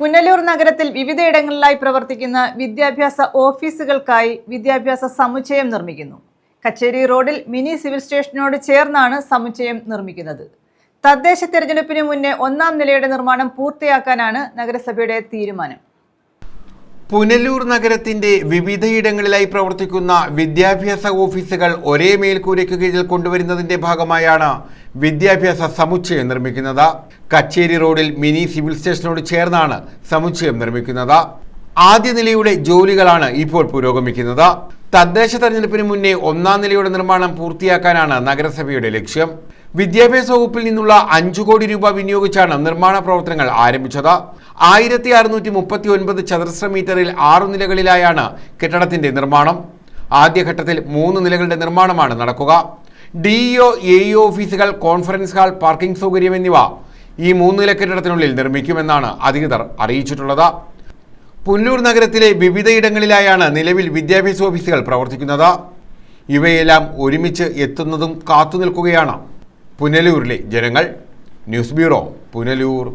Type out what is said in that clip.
പുനലൂർ നഗരത്തിൽ വിവിധയിടങ്ങളിലായി പ്രവർത്തിക്കുന്ന വിദ്യാഭ്യാസ ഓഫീസുകൾക്കായി വിദ്യാഭ്യാസ സമുച്ചയം നിർമ്മിക്കുന്നു. കച്ചേരി റോഡിൽ മിനി സിവിൽ സ്റ്റേഷനോട് ചേർന്നാണ് സമുച്ചയം നിർമ്മിക്കുന്നത്. തദ്ദേശ തെരഞ്ഞെടുപ്പിന് മുന്നേ ഒന്നാം നിലയുടെ നിർമ്മാണം പൂർത്തിയാക്കാനാണ് നഗരസഭയുടെ തീരുമാനം. പുനലൂർ നഗരത്തിന്റെ വിവിധയിടങ്ങളിലായി പ്രവർത്തിക്കുന്ന വിദ്യാഭ്യാസ ഓഫീസുകൾ ഒരേ മേൽക്കൂരയ്ക്ക് കീഴിൽ കൊണ്ടുവരുന്നതിന്റെ ഭാഗമായാണ് വിദ്യാഭ്യാസ സമുച്ചയം നിർമ്മിക്കുന്നത്. കച്ചേരി റോഡിൽ മിനി സിവിൽ സ്റ്റേഷനോട് ചേർന്നാണ് സമുച്ചയം നിർമ്മിക്കുന്നത്. ആദ്യ നിലയുടെ ജോലികളാണ് ഇപ്പോൾ പുരോഗമിക്കുന്നത്. തദ്ദേശ തെരഞ്ഞെടുപ്പിന് മുന്നേ ഒന്നാം നിലയുടെ നിർമ്മാണം പൂർത്തിയാക്കാനാണ് നഗരസഭയുടെ ലക്ഷ്യം. വിദ്യാഭ്യാസ വകുപ്പിൽ നിന്നുള്ള അഞ്ചു കോടി രൂപ വിനിയോഗിച്ചാണ് നിർമ്മാണ പ്രവർത്തനങ്ങൾ ആരംഭിച്ചത്. ആയിരത്തി അറുന്നൂറ്റി മുപ്പത്തി ഒൻപത് ചതുരശ്ര മീറ്ററിൽ ആറു നിലകളിലായാണ് കെട്ടിടത്തിന്റെ നിർമ്മാണം. ആദ്യഘട്ടത്തിൽ മൂന്ന് നിലകളുടെ നിർമ്മാണമാണ് നടക്കുക. ഡിഇഒ എ ഓഫീസുകൾ കോൺഫറൻസ് ഹാൾ പാർക്കിംഗ് സൗകര്യം എന്നിവ ഈ മൂന്ന് നില കെട്ടിടത്തിനുള്ളിൽ നിർമ്മിക്കുമെന്നാണ് അധികൃതർ അറിയിച്ചിട്ടുള്ളത്. പുല്ലൂർ നഗരത്തിലെ വിവിധയിടങ്ങളിലായാണ് നിലവിൽ വിദ്യാഭ്യാസ ഓഫീസുകൾ പ്രവർത്തിക്കുന്നത്. ഇവയെല്ലാം ഒരുമിച്ച് എത്തുന്നതും കാത്തുനിൽക്കുകയാണ്. പുനലൂരിലെ ജനങ്ങൾ. News bureau Punalur.